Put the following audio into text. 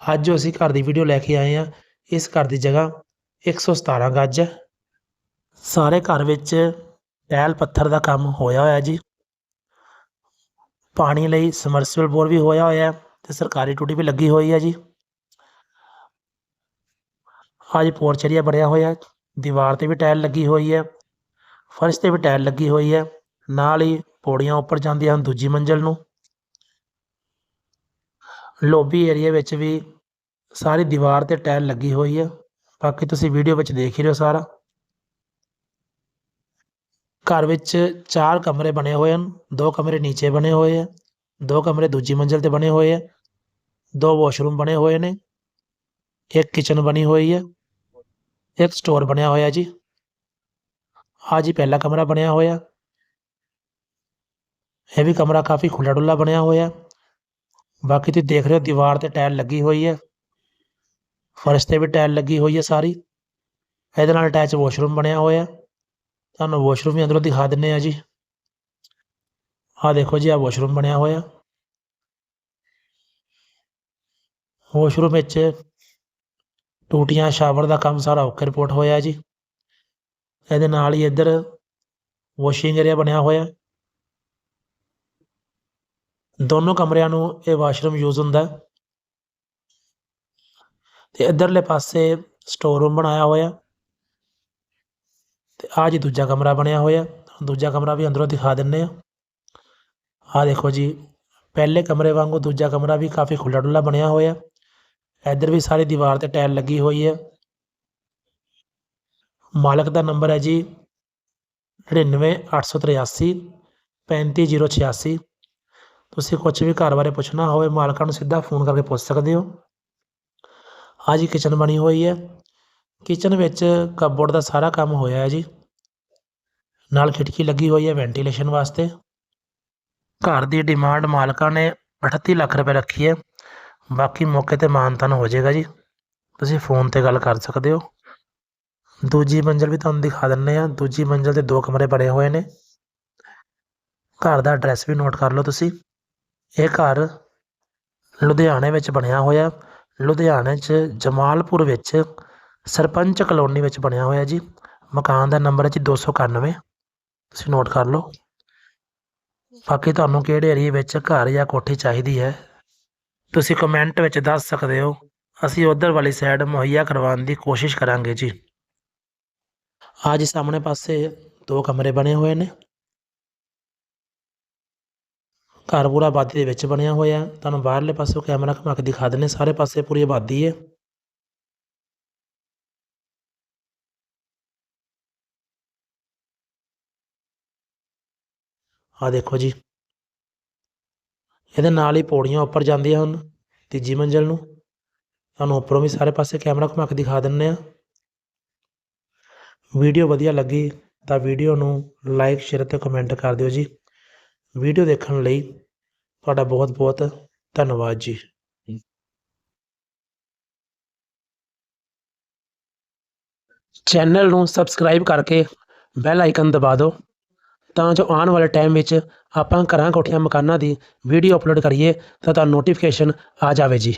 ਅੱਜ ਜੋ ਅਸੀਂ ਘਰ ਦੀ ਵੀਡੀਓ ਲੈ ਕੇ ਆਏ ਆ ਇਸ ਘਰ ਦੀ ਜਗ੍ਹਾ 117 ਗੱਜ ਹੈ। ਸਾਰੇ ਘਰ ਵਿੱਚ ਟੈਲ ਪੱਥਰ ਦਾ ਕੰਮ ਹੋਇਆ ਹੋਇਆ ਜੀ। ਪਾਣੀ ਲਈ ਸਮਰਸੀਬਲ ਬੋਰ ਵੀ ਹੋਇਆ ਹੋਇਆ ਹੈ ਤੇ ਸਰਕਾਰੀ ਟੂਟੀ ਵੀ ਲੱਗੀ ਹੋਈ ਹੈ ਜੀ। ਅੱਜ ਪੋਰਚ ਬਣਿਆ ਹੋਇਆ ਦੀਵਾਰ ਤੇ ਵੀ ਟਾਇਲ ਲੱਗੀ ਹੋਈ ਹੈ। ਫਰਸ਼ ਤੇ ਵੀ ਟਾਇਲ ਲੱਗੀ ਹੋਈ ਹੈ। ਨਾਲ ਹੀ ਪੌੜੀਆਂ ਉੱਪਰ ਜਾਂਦੀਆਂ ਹਨ ਦੂਜੀ ਮੰਜ਼ਲ ਨੂੰ। ਲੋਬੀ ਏਰੀਆ ਵਿੱਚ ਵੀ ਸਾਰੀ ਦੀਵਾਰ ਤੇ ਟਾਇਲ ਲੱਗੀ ਹੋਈ ਹੈ ਬਾਕੀ ਤੁਸੀਂ ਵੀਡੀਓ ਵਿੱਚ ਦੇਖ ਹੀ ਰਹੇ ਹੋ ਸਾਰਾ। ਘਰ ਵਿੱਚ ਚਾਰ ਕਮਰੇ ਬਣੇ ਹੋਏ ਹਨ। ਦੋ ਕਮਰੇ ਨੀਚੇ ਬਣੇ ਹੋਏ ਆ। ਦੋ ਕਮਰੇ ਦੂਜੀ ਮੰਜ਼ਲ ਤੇ ਬਣੇ ਹੋਏ ਆ। ਦੋ ਵਾਸ਼ਰੂਮ ਬਣੇ ਹੋਏ ਨੇ। ਇੱਕ ਕਿਚਨ ਬਣੀ ਹੋਈ ਹੈ ਇੱਕ ਸਟੋਰ ਬਣਿਆ ਹੋਇਆ ਜੀ। ਆ ਜੀ ਪਹਿਲਾ ਕਮਰਾ ਬਣਿਆ ਹੋਇਆ। ਇਹ ਵੀ ਕਮਰਾ ਕਾਫੀ ਖੁੱਲਾ ਡੁੱਲਾ ਬਣਿਆ ਹੋਇਆ। ਬਾਕੀ ਤੁਸੀਂ ਦੇਖ ਰਹੇ ਹੋ ਦੀਵਾਰ ਤੇ ਟਾਇਲ ਲੱਗੀ ਹੋਈ ਹੈ। ਫਰਸ਼ ਤੇ ਵੀ ਟਾਇਲ ਲੱਗੀ ਹੋਈ ਹੈ ਸਾਰੀ। ਇਹਦੇ ਨਾਲ ਅਟੈਚ ਵਾਸ਼ਰੂਮ ਬਣਿਆ ਹੋਇਆ। ਤੁਹਾਨੂੰ ਵਾਸ਼ਰੂਮ ਵੀ ਅੰਦਰੋਂ ਦਿਖਾ ਦਿੰਨੇ ਆ ਜੀ। ਆਹ ਦੇਖੋ ਜੀ, ਆਹ ਵਾਸ਼ਰੂਮ ਬਣਿਆ ਹੋਇਆ। ਵਾਸ਼ਰੂਮ ਵਿੱਚ ਟੂਟੀਆਂ, ਸ਼ਾਵਰ ਦਾ ਕੰਮ ਸਾਰਾ ਓਕੇ ਰਿਪੋਰਟ ਹੋਇਆ ਜੀ। ਇਹਦੇ ਨਾਲ ਹੀ ਇੱਧਰ ਵਾਸ਼ਿੰਗ ਏਰੀਆ ਬਣਿਆ ਹੋਇਆ। ਦੋਨੋਂ ਕਮਰਿਆਂ ਨੂੰ ਇਹ ਵਾਸ਼ਰੂਮ ਯੂਜ਼ ਹੁੰਦਾ ਹੈ। ਤੇ ਇੱਧਰਲੇ ਪਾਸੇ ਸਟੋਰ ਰੂਮ ਬਣਾਇਆ ਹੋਇਆ। ਤੇ ਆ ਜੀ ਦੂਜਾ ਕਮਰਾ ਬਣਿਆ ਹੋਇਆ। ਦੂਜਾ ਕਮਰਾ ਵੀ ਅੰਦਰੋਂ ਦਿਖਾ ਦਿੰਨੇ ਆ ਆ ਦੇਖੋ ਜੀ, ਪਹਿਲੇ ਕਮਰੇ ਵਾਂਗੂ ਦੂਜਾ ਕਮਰਾ ਵੀ ਕਾਫੀ ਖੁੱਲਾ ਡੁੱਲਾ ਬਣਿਆ ਹੋਇਆ। ਇੱਧਰ ਵੀ ਸਾਰੀ ਦੀਵਾਰ ਤੇ ਟਾਇਲ ਲੱਗੀ ਹੋਈ ਹੈ। ਮਾਲਕ ਦਾ ਨੰਬਰ ਹੈ ਜੀ 99883 35086 ਤੁਸੀਂ ਕੁਝ ਵੀ ਘਰ ਬਾਰੇ ਪੁੱਛਣਾ ਹੋਵੇ, ਮਾਲਕਾਂ ਨੂੰ ਸਿੱਧਾ ਫੋਨ ਕਰਕੇ ਪੁੱਛ ਸਕਦੇ ਹੋ। ਆ ਜੀ ਕਿਚਨ ਬਣੀ ਹੋਈ ਹੈ। ਕਿਚਨ ਵਿੱਚ ਕਪਬੋਰਡ ਦਾ ਸਾਰਾ ਕੰਮ ਹੋਇਆ ਹੈ ਜੀ। ਨਾਲ ਖਿੜਕੀ ਲੱਗੀ ਹੋਈ ਹੈ ਵੈਂਟੀਲੇਸ਼ਨ ਵਾਸਤੇ। ਘਰ ਦੀ ਡਿਮਾਂਡ ਮਾਲਕਾਂ ਨੇ 38 ਲੱਖ ਰੁਪਏ ਰੱਖੀ ਹੈ। ਬਾਕੀ ਮੌਕੇ ਤੇ ਮਾਨਤਨ ਹੋ ਜਾਏਗਾ ਜੀ। ਤੁਸੀਂ ਫੋਨ ਤੇ ਗੱਲ ਕਰ ਸਕਦੇ ਹੋ। ਦੂਜੀ ਮੰਜ਼ਲ ਵੀ ਤੁਹਾਨੂੰ ਦਿਖਾ ਦਿੰਨੇ ਆ ਦੂਜੀ ਮੰਜ਼ਲ ਤੇ ਦੋ ਕਮਰੇ ਬਣੇ ਹੋਏ ਨੇ। ਘਰ ਦਾ ਐਡਰੈਸ ਵੀ ਨੋਟ ਕਰ ਲਓ ਤੁਸੀਂ। ਇਹ ਘਰ ਲੁਧਿਆਣੇ ਵਿੱਚ ਬਣਿਆ ਹੋਇਆ ਲੁਧਿਆਣੇ 'ਚ ਜਮਾਲਪੁਰ ਵਿੱਚ ਸਰਪੰਚ ਕਲੋਨੀ ਵਿੱਚ ਬਣਿਆ ਹੋਇਆ ਜੀ। ਮਕਾਨ ਦਾ ਨੰਬਰ ਹੈ ਜੀ 291 ਤੁਸੀਂ ਨੋਟ ਕਰ ਲਓ। ਬਾਕੀ ਤੁਹਾਨੂੰ ਕਿਹੜੇ ਏਰੀਏ ਵਿੱਚ ਘਰ ਜਾਂ ਕੋਠੀ ਚਾਹੀਦੀ ਹੈ, ਤੁਸੀਂ ਕਮੈਂਟ ਵਿੱਚ ਦੱਸ ਸਕਦੇ ਹੋ। ਅਸੀਂ ਉਧਰ ਵਾਲੀ ਸਾਈਡ ਮੁਹੱਈਆ ਕਰਵਾਉਣ ਦੀ ਕੋਸ਼ਿਸ਼ ਕਰਾਂਗੇ ਜੀ। ਅੱਜ ਸਾਹਮਣੇ ਪਾਸੇ ਦੋ ਕਮਰੇ ਬਣੇ ਹੋਏ ਨੇ। ਘਰ ਪੂਰਾ ਆਬਾਦੀ ਦੇ ਵਿੱਚ ਬਣਿਆ ਹੋਇਆ ਤੁਹਾਨੂੰ ਬਾਹਰਲੇ ਪਾਸੋਂ ਕੈਮਰਾ ਘੁਮਾ ਕੇ ਦਿਖਾ ਦਿੰਨੇ ਸਾਰੇ ਪਾਸੇ ਪੂਰੀ ਆਬਾਦੀ ਹੈ। ਆ ਦੇਖੋ ਜੀ। ਇਹਦੇ ਨਾਲ ਹੀ ਪੌੜੀਆਂ ਉੱਪਰ ਜਾਂਦੀਆਂ ਹਨ, ਤੀਜੀ ਮੰਜ਼ਲ ਨੂੰ। ਤੁਹਾਨੂੰ ਉੱਪਰੋਂ ਵੀ ਸਾਰੇ ਪਾਸੇ ਕੈਮਰਾ ਘੁਮਾ ਕੇ ਦਿਖਾ ਦਿੰਨੇ ਆ ਵੀਡੀਓ ਵਧੀਆ ਲੱਗੀ ਤਾਂ ਵੀਡੀਓ ਨੂੰ ਲਾਈਕ, ਸ਼ੇਅਰ ਤੇ ਕਮੈਂਟ ਕਰ ਦਿਓ ਜੀ। ਵੀਡੀਓ ਦੇਖਣ ਲਈ ਤੁਹਾਡਾ ਬਹੁਤ ਬਹੁਤ ਧੰਨਵਾਦ ਜੀ। ਚੈਨਲ ਨੂੰ ਸਬਸਕ੍ਰਾਈਬ ਕਰਕੇ ਬੈਲ ਆਈਕਨ ਦਬਾ ਦਿਓ ਤਾਂ ਜੋ ਆਉਣ ਵਾਲੇ ਟਾਈਮ ਵਿੱਚ ਆਪਾਂ ਘਰਾਂ ਕੋਠੀਆਂ ਮਕਾਨਾਂ ਦੀ ਵੀਡੀਓ ਅਪਲੋਡ ਕਰੀਏ ਤਾਂ ਤੁਹਾਨੂੰ ਨੋਟੀਫਿਕੇਸ਼ਨ ਆ ਜਾਵੇ ਜੀ।